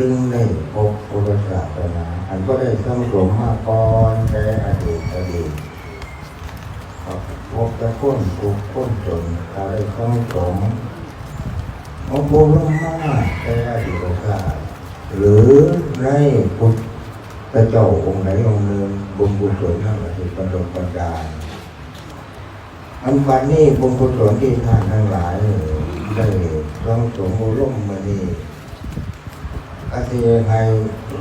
จึงได้พบพุทธศาสนาอันก็ได้สังสมมาก่อนแต่อดีตอดีตพบแต่คนทุกข์คนจนเขาได้สังสมมาบุญมากแต่อดีตชาติหรือในพุทธเจ้าองค์ไหนองค์หนึ่งบุญกุศลทั้งหลายประดประดาลอันวันนี้บุญกุศลที่ท่านทั้งหลายได้ร้องสมโอร่มมานี่ อาทิให้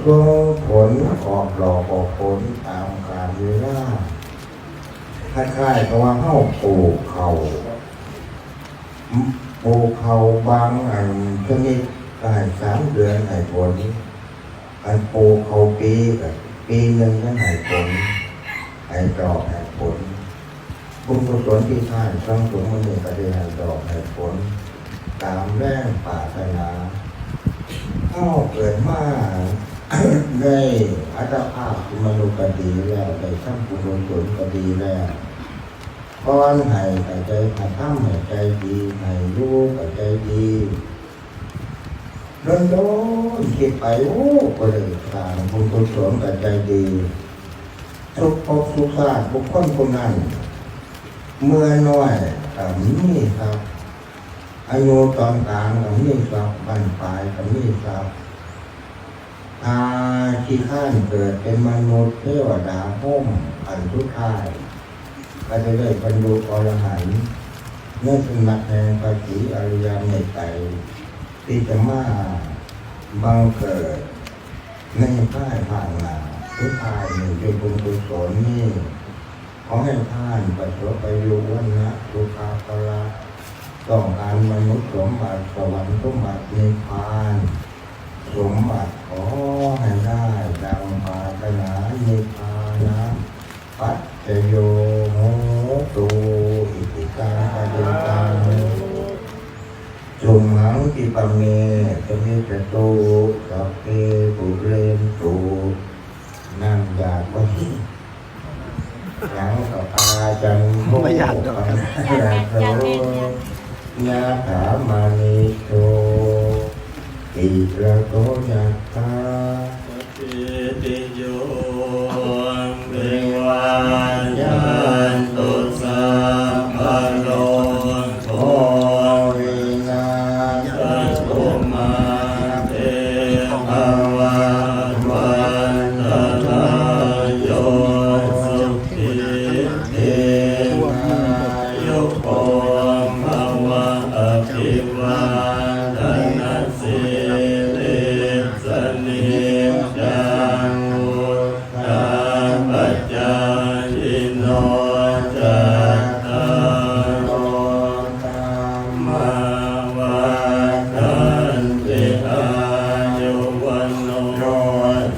ร่วงผลออกดอกออกผลตามกาลเวลาคล้ายๆกับว่าเข้าปลูกเขาปลูกเขาบางอันชนิดก็ให้สามเดือนให้ผลอันปลูกเขาปีกับปีหนึ่งก็ให้ผลให้ดอกให้ผลบุญกุศลที่ท่านสร้างสมมันนี่ก็ได้ให้ดอกให้ผลตามแรงปรารถนา เข้าเกิดมาได้อัตภาพมนุษย์ก็ดีแล้วได้ทำบุญกุศลก็ดีแล้วก้อนให้ให้ใจให้ทำให้ใจดีให้รู้ให้ใจดีโดนโดนคิดไปโอ้ก็เลยทางบุญกุศลกับใจดีทุกภพทุกชาติบุคคลคนนั้นเมื่อน้อยกับนี่ครับ อายุตอนกลางกับนี่ครับบรรปลายกับนี่ครับอาที่ข้านเกิดเป็นมนุษย์เทวดาห้มอันทุกท่ายก็จะได้บรรลุอรหันต์เมื่อสมัครแห่งปฏิอริยเมตไตรที่จะมาบังเกิด ในภายภาคหน้าทุกทายหนึ่งเป็นบุญกุศลนี่ขอให้ท่านประสบไปรู้วันนะสุกขาภละ ต้องการมนุษย์สมบัติสวรรค์สมบัตินิพพานสมบัติขอให้ได้ดังปรารถนานิพพานะปัจจโยโหตุอิติการปฏิตังจุมหังกิปะเมตมิจตุสัพเพปุเรนตุนั่งอยากว่ายังกับตาจันโมไม่อยากดอกอ ยาตยาถามานิโตอิระโกยาตาปิติโย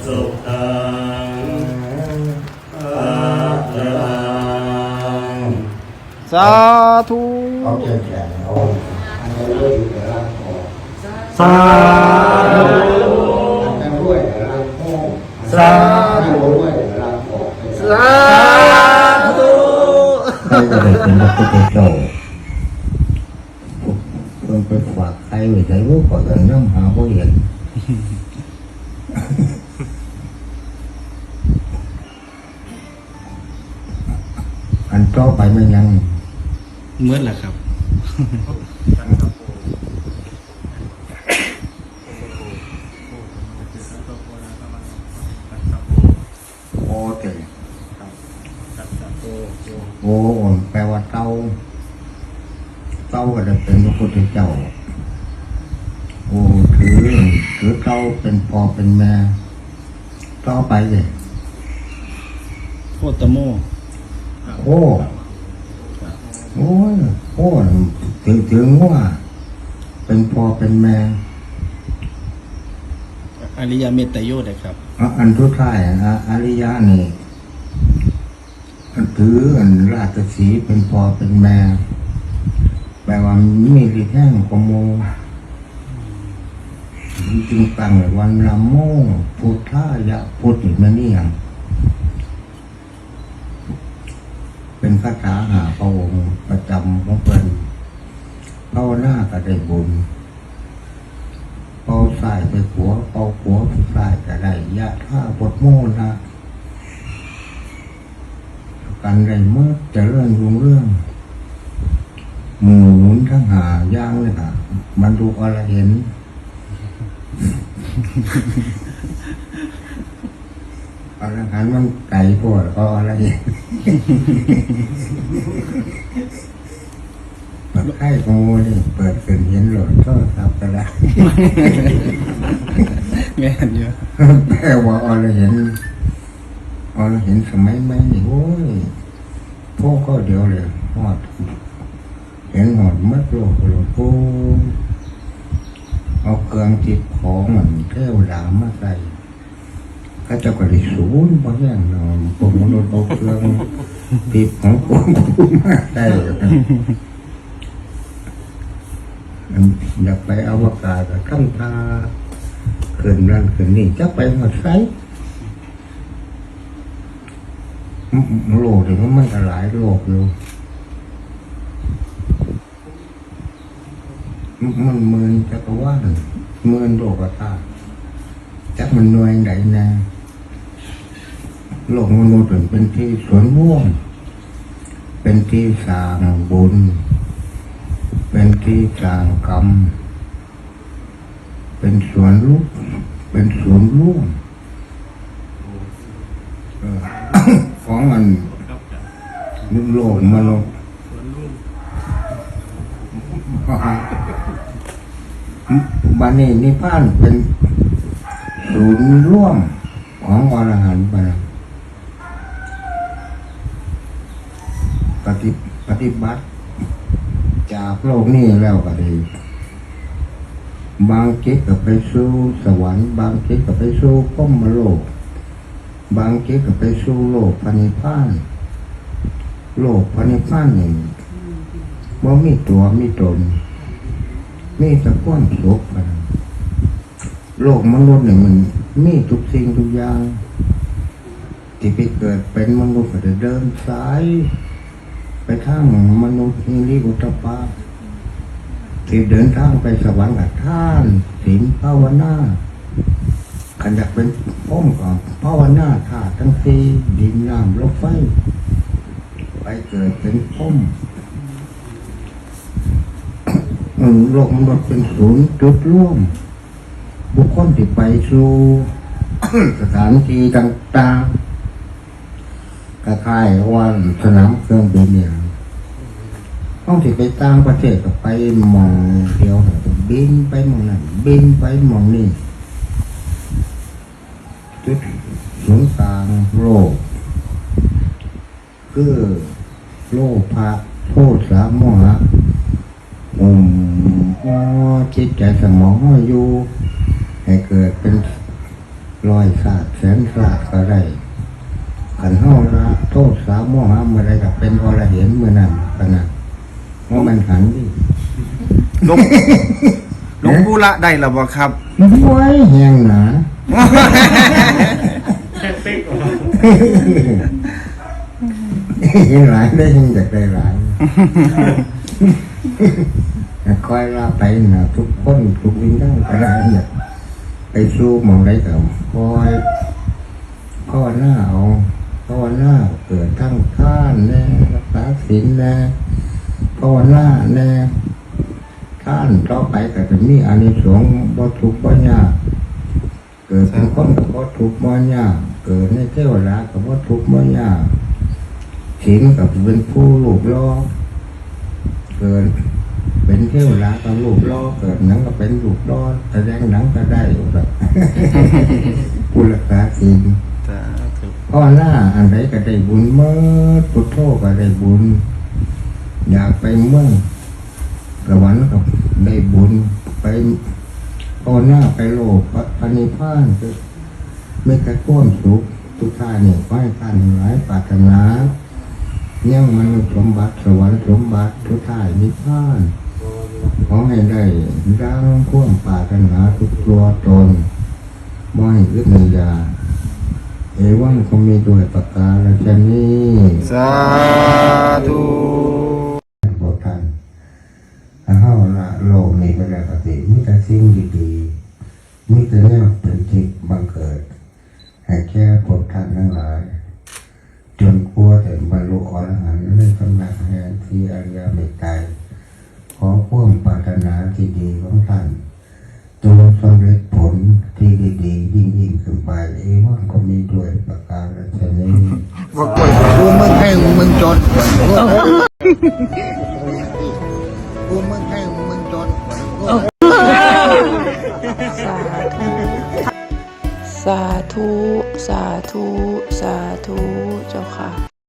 สุขังภาลังสาธุเอาเชิญแขกเอาอันนี้ด้วยแต่ละขอสาธุอันนั้นด้วยแต่ละโค้งสา พุทธเจ้าเพิ่งไปฝากใครไว้ใส่รู้ก่อนแต่ยังหาบ่เห็นอันต่อไปมันยังเมื่อแหละครับ โอเตโอแปลว่า เต้าเต้าก็จะเป็นพระพุทธเจ้า โอถือถือเต้าเป็นพ่อเป็นแม่ต่อไปเลยโคตโมโอ้โอ้ยโอ้ถึงถึงว่า เป็นพ่อเป็นแม่อริยเมตไตรโยเลยครับอะอันทุดท้ายอะอริยะนี่ันถืออันราชสีเป็นพอเป็นแม่แปลว่ามีฤทธิ์แห้งกว่าโมจึงตั้งวันละโมพุทธายะพุทธนี่มันนี่ยังเป็นคาถาหาพระองค์ประจำของเพิ่นภาวนาก็ได้บุญสายไปขัวเป่าขัวผู้สายก็ได้ยะท่าบทโมนะ กันได้เมื่อเจะเรื่องรุงเรื่องหมูหมุนทั้งหาย่างเลยค่ะบรรลุอรเห็นอรหันต์มันไก่ปวดก็อรเห็นแบบไข่งูนี่เปิดขึ้นเห็นโหลดโทรศัพท์ก็ได้แม่นเยอะแปลว่าอรเห็น อเห็นสมัยใหม่นี่โอ้ยพวกก็เดียวเลยหอด เห็นหอดมัดโลกโลกโอ้เอาเครื่องจิตของมันเทวดามาใส่ก็เจะก็ได้ศูนย์เพราะแย่งนอนผมมนุษย์เอาเครื่องติดของผมมาใส่อยากไปอวกาศก็ทำตาขึ้นนั่นขึ้นนี่จะไปหมดไซ โลกถึงมันก็หลายโลกอยู่มันมืนจักรวาลหมืนโลกธาตุจักมันหน่วยไหนนะโลกมนุษย์เป็นที่สวนม่วงเป็นที่สร้างบุญ เป็นที่สร้างกรรม เป็นสวนลูกเป็นสวนร่วมเออ ของมัน โลกมนุษย์บานนี้นิพพานเป็นศูนย์ร่วมของอรหันต์ไปะปฏิปฏิบัติ จากโลกนี้แล้วก็ดีบางจิตก็ไปสู่สวรรค์ บางจิตก็ไปสู่พรหมโลก บางจิตก็ไปสู่โลกพระนิพพาน โลกพระนิพพานนี่ว่ามีตัวมีตนมีแต่ความสุขอะโลกมนุษย์เนี่ยมันมีทุกสิ่งทุกอย่างที่ไปเกิดเป็นมนุษย์ก็จะเดินสาย ไปทางมนุษย์นิริอุตปาที่เดินทางไปสวรรค์กับท่านศีลภาวนาขันอยากเป็นพ้อมก่อนภาวนาธาตุทั้งสี่ดินน้ำลมไฟ ไปเกิดเป็นพ้มอืมโลกมนุษย์เป็นศูนย์จุดร่วม บุคคลที่ไปสู่สถานที่ต่างๆคล้ายว่าสนามเครื่องบินเนี่ยต้องที่ไปต่างประเทศก็ไปมองเดียวบินไปมองนั้นบินไปมองนี้จุดศูนย์กลางโลกคือ โลภะโทษะโมหะอืมอ๋อจิตใจสมองอยู่ ให้เกิดเป็นรอยศาสตร์แสนศาสตร์ก็ได้ขันเฮาละโทษสามโมหะเมื่อไรก็เป็นอรเห็นเมื่อนั้นขนาดว่ามันหันดิหลวงหลวงปู่ละได้แล้วบ่ครับไว้แหงหนา เห็นหลายได้ยังอยากได้หลายคอยลาไปนะทุกคนทุกวิญญาณก็ได้เนี่ยไปสู้มองได้กับคอยพ่อหน้าเอาพ่อหน้าเกิดทั้งท่านแน่รักษาศีลแน่พ่อหน้าแน่ท่านต่อไปก็จะมีอานิสงส์บ่ทุกข์บ่ยากเกิดเป็นคนก็บ่ทุกข์บ่ยากเกิดในเทวดาก็บ่ทุกข์บ่ยาก ศีลกับเป็นผู้ลูกล้อเกิดเป็นเที่ยวละก็รูปล้อเกิดหนังก็เป็นรูปล้อแสดงหนังก็ได้แบบผู้รักษาศีลสาธุพ่อหน้าอันใดก็ได้บุญเมื่อพุทโธก็ได้บุญ อยากไปเมืองสวรรค์ก็ได้บุญไปพ่อหน้าไปโลกพระพระนิพพานก็ไม่กระก้วมสุขทุกท่านเนี่ยขอให้ท่านทั้งหลายปรารถนา เนี่ยมนุษย์สมบัติสวรรค์สมบัติทุกท่านนิพพานขอให้ได้ดังพ่วงปรารถนาทุกตัวตนบ่ให้ยึดในยาเอวังคงมีด้วยประกาศชนี้สาธุบอกท่านถ้าเฮาละโลกนี้ก็ได้ปฏิมีแต่สิ่งดีๆมิตรเนี่ยเป็นจิตบังเกิด ให้แก่พวกท่านทั้งหลาย จนกลัวถึงบรรลุอรหันต์ในสำลังแห่งที่อริยเมตไตรขอความปรารถนาที่ดีของท่านจงสำเร็จผลที่ดีๆยิ่งยิ่งขึ้นไปเอวังก็มีด้วยประการฉะนี้ว่ากล้วมึงให้มึงจน